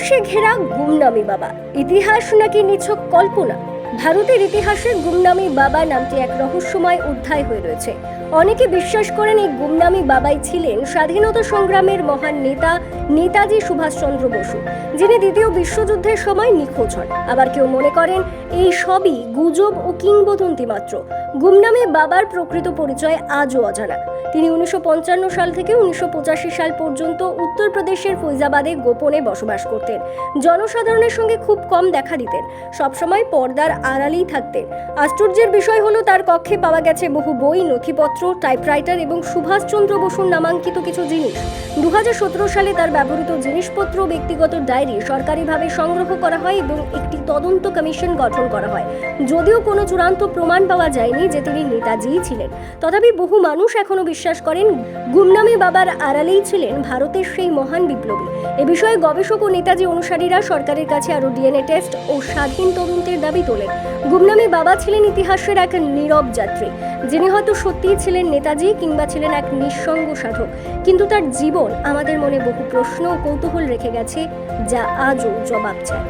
রহস্যে ঘেরা গুমনামি বাবা। ইতিহাস নাকি নিছক কল্পনা? ভারতের ইতিহাসে গুমনামি বাবা নামটি এক রহস্যময় অধ্যায় হয়ে রয়েছে। অনেকে বিশ্বাস করেন এই গুমনামি বাবাই ছিলেন স্বাধীনতা সংগ্রামের মহান নেতা নেতাজি সুভাষচন্দ্র বসু, যিনি দ্বিতীয় বিশ্বযুদ্ধের সময় নিখোঁজ হন। আবার কেউ মনে করেন এই সবই গুজব ও কিংবদন্তি মাত্র। গুমনামি বাবার প্রকৃত পরিচয় আজও অজানা। তিনি উনিশশো পঞ্চান্ন সাল থেকে উনিশশো পঁচাশি সাল পর্যন্ত উত্তরপ্রদেশের ফৈজাবাদে গোপনে বসবাস করতেন। জনসাধারণের সঙ্গে খুব কম দেখা দিতেন। সবসময় পর্দার আড়ালেই থাকতেন। আশ্চর্যের বিষয় হলো, তার কক্ষে পাওয়া গেছে বহু বই, নথিপত্র টাইপরাইটার এবং সুভাষচন্দ্র বসুর নামাঙ্কিত কিছু জিনিস। দু হাজার সতেরো সালে তার ব্যবহৃত জিনিসপত্র ব্যক্তিগত ডায়েরি সরকারিভাবে সংগ্রহ করা হয় এবং একটি তদন্ত কমিশন গঠন করা হয়। যদিও কোনো চূড়ান্ত প্রমাণ পাওয়া যায়নি যে তিনি নেতাজিই ছিলেন। তথাপি বহু মানুষ এখনও বিশ্বাস করেন, গুমনামী বাবার আড়ালেই ছিলেন ভারতের সেই মহান বিপ্লবী। এ বিষয়ে গবেষক ও নেতাজি অনুসারীরা সরকারের কাছে আরও ডিএনএ টেস্ট ও স্বাধীন তদন্তের দাবি তোলেন। গুমনামী বাবা ছিলেন ইতিহাসের এক নীরব যাত্রী। যিনি হয়তো সত্যিই ছিলেন নেতাজি কিংবা ছিলেন এক নিঃসঙ্গ সাধক। কিন্তু তার জীবন আমাদের মনে বহু প্রশ্ন ও কৌতূহল রেখে গেছে, যা আজও জবাব চায়।